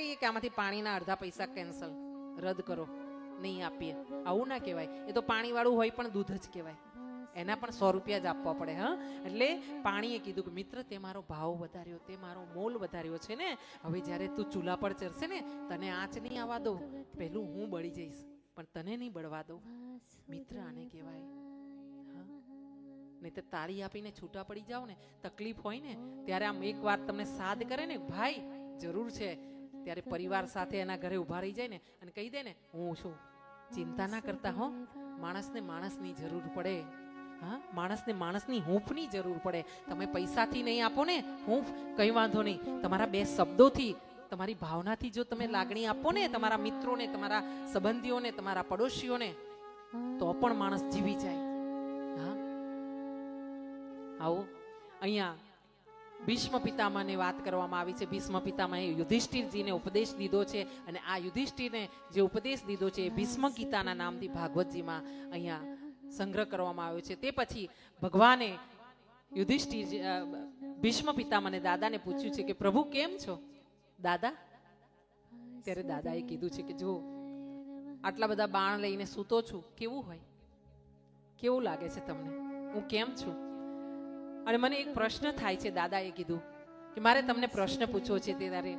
કહીએ કે આમાંથી પાણીના અડધા પૈસા કેન્સલ. રદ કરો. નહીં આપીએ. આવું ના કહેવાય. એ તો પાણીવાળું હોય પણ દૂધ જ કહેવાય. એના પણ સો રૂપિયા જ આપવા પડે, હા? એટલે પાણીએ કીધું કે, મિત્ર, તે મારો ભાવ વધાર્યો, તે મારો મોલ વધાર્યો છે ને. હવે જ્યારે તું ચૂલા પર ચડશે ને, તને આંચ નહીં આવવા દઉં. પહેલું હું બળી જઈશ, પણ તને નહીં બળવા દઉં. મિત્ર, આને કહેવાય નહીં તો તાળી આપીને છૂટા પડી જાઓ ને. તકલીફ હોય ને, ત્યારે આમ એક વાત તમને સાદ કરે ને, ભાઈ, જરૂર છે. ત્યારે પરિવાર સાથે એના ઘરે ઊભા રહી જાય ને અને કહી દે ને, હું છું. ચિંતા ના કરતા હો. માણસને માણસની જરૂર પડે. હા? માણસને માણસની હૂંફની જરૂર પડે. તમે પૈસાથી નહીં આપો ને, હૂંફ, કંઈ વાંધો નહીં. તમારા બે શબ્દોથી, તમારી ભાવનાથી જો તમે લાગણી આપો ને, તમારા મિત્રોને, તમારા સંબંધીઓને, તમારા પડોશીઓને, તો પણ માણસ જીવી જાય. હા? આવો. અહીંયા ભીષ્મ પિતામાની વાત કરવામાં આવી છે. ભીષ્મ પિતામાએ યુધિષ્ઠિરજીને ઉપદેશ દીધો છે અને આ યુધિષ્ઠિરને જે ઉપદેશ દીધો છે એ ભીષ્મ ગીતાના નામથી ભાગવતજીમાં અહીંયા સંગ્રહ કરવામાં આવ્યો છે. તે પછી ભગવાને યુધિષ્ઠિર ભીષ્મ પિતામાને દાદાને પૂછ્યું છે કે, પ્રભુ, કેમ છો? દાદા? ત્યારે દાદાએ કીધું છે કે જો આટલા બધા બાણ લઈને સૂતો છું. કેવું હોય? કેવું લાગે છે તમને? હું કેમ છું? અને મને એક પ્રશ્ન થાય છે, દાદાએ કીધું કે મારે તમને પ્રશ્ન પૂછવો છે, તે તારે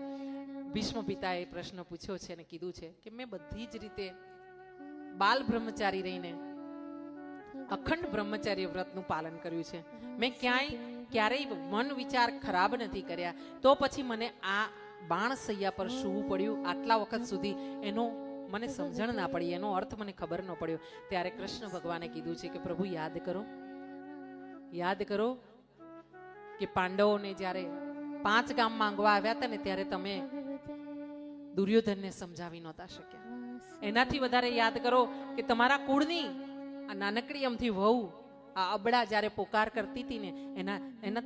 ભીષ્મ પિતાએ પ્રશ્ન પૂછ્યો છે અને કીધું છે કે મેં બધી જ રીતે બાલ બ્રહ્મચારી રહીને અખંડ બ્રહ્મચર્ય વ્રતનું પાલન કર્યું છે. મેં ક્યાંય ક્યારેય મન વિચાર ખરાબ નથી કર્યા. તો પછી મને આ બાણ સૈયા પર સૂવું પડ્યું. આટલા વખત સુધી એનો મને સમજણ ના પડી, એનો અર્થ મને ખબર ન પડ્યો. ત્યારે કૃષ્ણ ભગવાને કીધું છે કે પ્રભુ યાદ કરો. યાદ કરો કે પાંડવોને જ્યારે પાંચ ગામ માંગવા આવ્યા હતા ને ત્યારે તમે દુર્યોધનને સમજાવી નહોતા શક્યા. એનાથી વધારે યાદ કરો કે તમારા કુળની આ નાનકડી અમથી વહુ આ અબડા જ્યારે પોકાર કરતી હતી ને, એના એના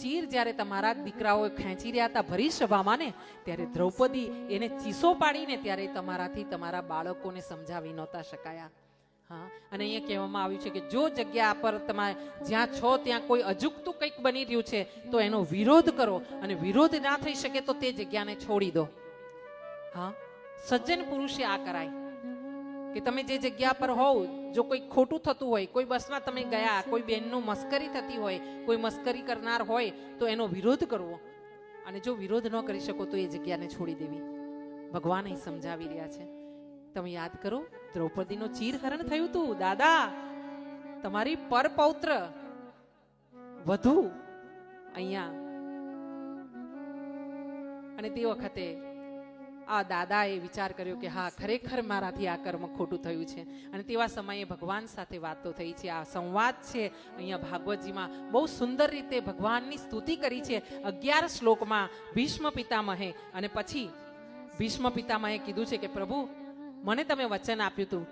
ચીર જ્યારે તમારા દીકરાઓ ખેંચી રહ્યા હતા ભરી સભામાં ને, ત્યારે દ્રૌપદી એને ચીસો પાડીને ત્યારે તમારાથી તમારા બાળકોને સમજાવી નહોતા શકાયા. હા? અને અહીંયા કહેવામાં આવ્યું છે કે જો જગ્યા પર તમારે જ્યાં છો, ત્યાં કોઈ અજુકતું કંઈક બની રહ્યું છે, તો એનો વિરોધ કરો. અને વિરોધ ના થઈ શકે તો તે જગ્યાને છોડી દો. હા? સજ્જન પુરુષે આ કરાય. કે તમે જે જગ્યા પર હોવ, જો કોઈ ખોટું થતું હોય, કોઈ બસમાં તમે ગયા, કોઈ બેનનું મસ્કરી થતી હોય, કોઈ મસ્કરી કરનાર હોય, તો એનો વિરોધ કરવો. અને જો વિરોધ ન કરી શકો, તો એ જગ્યાને છોડી દેવી. ભગવાન અહીં સમજાવી રહ્યા છે. તમે યાદ કરો, દ્રૌપદીનો ચીરહરણ થયું હતું. દાદા, તમારી પરપૌત્ર વધુ અહીંયા. અને તે વખતે આ દાદાએ વિચાર કર્યો કે હા, ખરેખર મારાથી આ કર્મ ખોટું થયું છે. અને તેવા સમયે ભગવાન સાથે વાતો થઈ છે, આ સંવાદ છે. અહીંયા ભાગવતજીમાં બહુ સુંદર રીતે ભગવાનની સ્તુતિ કરી છે. અગિયાર શ્લોકમાં ભીષ્મ પિતામહે અને પછી ભીષ્મ પિતામહે કીધું છે કે પ્રભુ મને તમે વચન આપ્યું હતું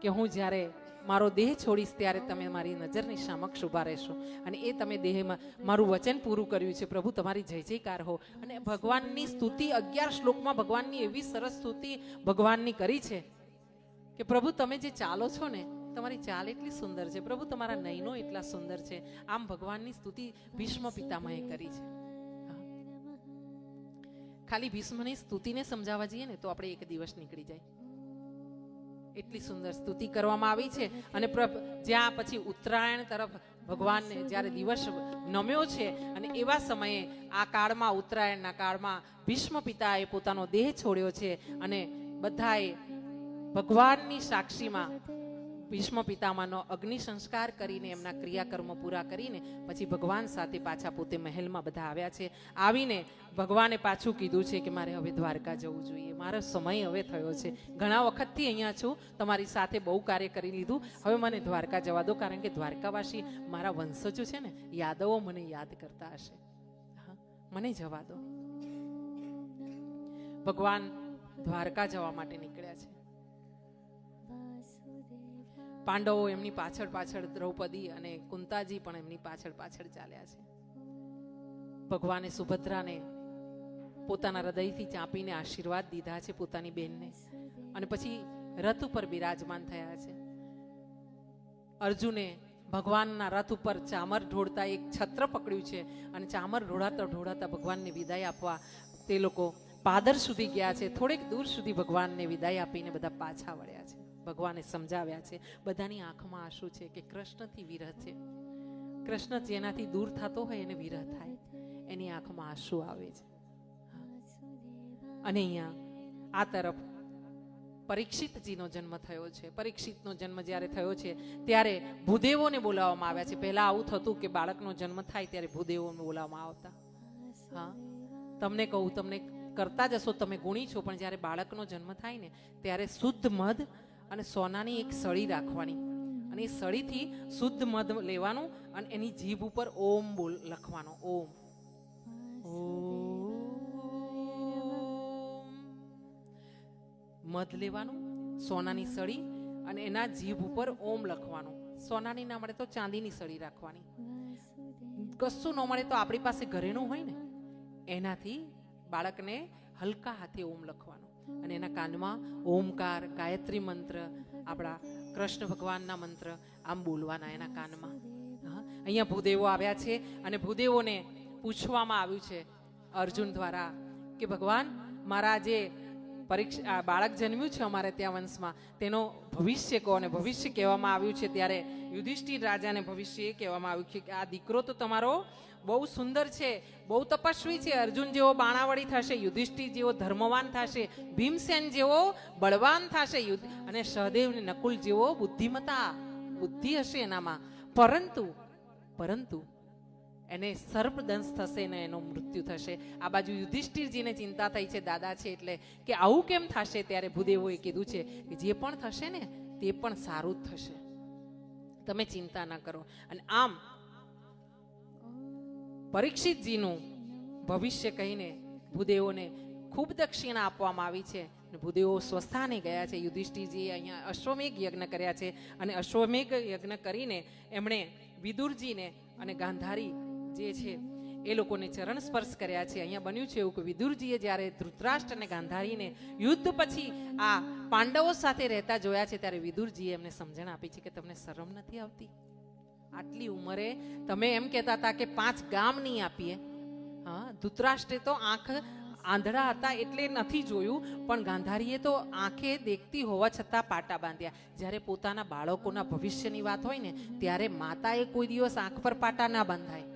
કે હું જ્યારે મારો દેહ છોડીશ ત્યારે તમે મારી નજરની સમક્ષ ઊભા રહેશો. અને એ તમે દેહમાં મારું વચન પૂરું કર્યું છે. પ્રભુ, તમારી જય જયકાર હો. અને ભગવાનની સ્તુતિ, અગિયાર શ્લોકમાં ભગવાનની એવી સરસ સ્તુતિ ભગવાનની કરી છે કે પ્રભુ, તમે જે ચાલો છો ને, તમારી ચાલ એટલી સુંદર છે. પ્રભુ, તમારા નયનો એટલા સુંદર છે. આમ ભગવાનની સ્તુતિ ભીષ્મ પિતામહે કરી છે. ખાલી ભીષ્મની સ્તુતિને સમજાવવા જઈએ ને, તો આપણે એક દિવસ નીકળી જાય. એટલી સુંદર સ્તુતિ કરવામાં આવી છે. અને જ્યાં પછી ઉત્તરાયણ તરફ ભગવાનને જ્યારે દિવસ નમ્યો છે અને એવા સમયે આ કાળમાં, ઉત્તરાયણના કાળમાં ભીષ્મ પિતાએ પોતાનો દેહ છોડ્યો છે અને બધાએ ભગવાનની સાક્ષીમાં ભીષ્મ પિતામાનો અગ્નિ સંસ્કાર કરીને એમના ક્રિયાકર્મો પૂરા કરીને પછી ભગવાન સાથે પાછા પોતે મહેલમાં બધા આવ્યા છે. આવીને ભગવાને પાછું કીધું છે કે મારે હવે દ્વારકા જવું જોઈએ. મારો સમય હવે થયો છે. ઘણા વખતથી અહીંયા છું. તમારી સાથે બહુ કાર્ય કરી લીધું. હવે મને દ્વારકા જવા દો, કારણ કે દ્વારકાવાસી મારા વંશજો છે ને, યાદવો મને યાદ કરતા હશે. મને જવા દો. ભગવાન દ્વારકા જવા માટે નીકળ્યા છે. પાંડવો એમની પાછળ પાછળ દ્રૌપદી અને કુંતાજી પણ એમની પાછળ પાછળ ચાલ્યા છે. ભગવાને સુભદ્રાને પોતાના હૃદયથી ચાંપીને આશીર્વાદ દીધા છે પોતાની બહેનને અને પછી રથ ઉપર બિરાજમાન થયા છે. અર્જુને ભગવાનના રથ ઉપર ચામર ઢોળતા એક છત્ર પકડ્યું છે અને ચામર ઢોળાતા ઢોળાતા ભગવાનને વિદાય આપવા તે લોકો પાદર સુધી ગયા છે. થોડેક દૂર સુધી ભગવાનને વિદાય આપીને બધા પાછા વળ્યા છે. ભગવાને સમજાવ્યા છે. બધાની આંખમાં આંસુ છે કે કૃષ્ણથી વિરહ છે. કૃષ્ણ જેનાથી દૂર થતો હોય એને વિરહ થાય. એની આંખમાં આંસુ આવે છે. અને અહીંયા આ તરફ પરીક્ષિતજીનો જન્મ થયો છે. પરીક્ષિતનો જન્મ જ્યારે થયો છે, ત્યારે ભૂદેવોને બોલાવવામાં આવ્યા છે. પહેલા આવું થતું કે બાળકનો જન્મ થાય ત્યારે ભૂદેવોને બોલાવવામાં આવતા. હા. તમને કહું, તમને કરતા જશો તમે ગુણી છો, પણ જ્યારે બાળકનો જન્મ થાય ને, ત્યારે શુદ્ધ મધ અને સોનાની એક સળી રાખવાની. અને એ સળીથી શુદ્ધ મધ લેવાનું અને એની જીભ ઉપર ઓમ બોલ લખવાનો, ઓમ. મધ લેવાનું, સોનાની સળી અને એના જીભ ઉપર ઓમ લખવાનું. સોનાની ના મળે તો ચાંદીની સળી રાખવાની. કશું ન મળે તો આપણી પાસે ઘરેણું હોય ને. એનાથી બાળકને હલકા હાથે ઓમ લખવાનું. અને એના કાનમાં ઓમકાર, ગાયત્રી મંત્ર, આપણા કૃષ્ણ ભગવાનના મંત્ર, આમ બોલવાના એના કાનમાં. અહીંયા ભૂદેવો આવ્યા છે અને ભૂદેવોને પૂછવામાં આવ્યું છે અર્જુન દ્વારા કે ભગવાન, મારા જે પરીક્ષા બાળક જન્મ્યું છે અમારે ત્યાં વંશમાં. તેનો ભવિષ્ય કહો અને ભવિષ્ય કહેવામાં આવ્યું છે ત્યારે યુધિષ્ઠિર રાજાને ભવિષ્ય એ કહેવામાં આવ્યું છે કે આ દીકરો તો તમારો બહુ સુંદર છે, બહુ તપસ્વી છે, અર્જુન જેવો બાણાવળી થશે, યુધિષ્ઠિર જેવો ધર્મવાન થશે, ભીમસેન જેવો બળવાન થશે યુદ્ધ અને સહદેવ ને નકુલ જેવો બુદ્ધિમતા બુદ્ધિ હશે એનામાં. પરંતુ પરંતુ એને સર્પદંશ થશે ને એનું મૃત્યુ થશે. આ બાજુ યુધિષ્ઠિરજીને ચિંતા થઈ છે, દાદા છે, એટલે કે આવું કેમ થશે ત્યારે ભૂદેવોએ કીધું છે કે જે પણ થશે ને તે પણ સારું જ થશે. તમે ચિંતા ન કરો. અને આમ પરીક્ષિતજીનું ભવિષ્ય કહીને ભૂદેવોને ખૂબ દક્ષિણા આપવામાં આવી છે. ભૂદેવો સ્વસ્થાને ગયા છે. યુધિષ્ઠિરજીએ અહીંયા અશ્વમેઘ યજ્ઞ કર્યા છે. અને અશ્વમેઘ યજ્ઞ કરીને એમણે વિદુરજીને અને ગાંધારી જે છે, એ લોકોને ચરણ સ્પર્શ કર્યા છે. અહીંયા બન્યું છે એવું કે વિદુરજીએ જ્યારે ધૃતરાષ્ટ્ર અને ગાંધારીને યુદ્ધ પછી આ પાંડવો સાથે રહેતા જોયા છે, ત્યારે વિદુરજીએ એમને સમજણ આપી છે કે તમને શરમ નથી આવતી? આટલી ઉંમરે તમે એમ કહેતા હતા કે પાંચ ગામ નહીં આપીએ. હા, ધૃતરાષ્ટ્રે તો આંખ આંધળા હતા એટલે નથી જોયું, પણ ગાંધારીએ તો આંખે દેખતી હોવા છતાં પાટા બાંધ્યા. જ્યારે પોતાના બાળકોના ભવિષ્યની વાત હોય ને, ત્યારે માતાએ કોઈ દિવસ આંખ પર પાટા ના બાંધાય.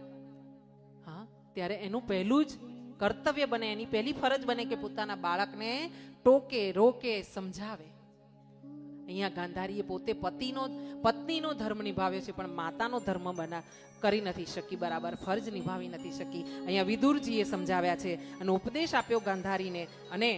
ત્યારે એનું પહેલું જ કર્તવ્ય બને, એની પહેલી ફરજ બને કે પોતાના બાળકને ટોકે, રોકે, સમજાવે. અહીંયા ગાંધારીએ પોતે પતિનો, પત્નીનો ધર્મ નિભાવ્યો છે, પણ માતાનો ધર્મ બના, કરી નથી શકી, બરાબર, ફરજ નિભાવી નથી શકી. અહીંયા વિદુરજીએ સમજાવ્યા છે અને ઉપદેશ આપ્યો ગાંધારીને અને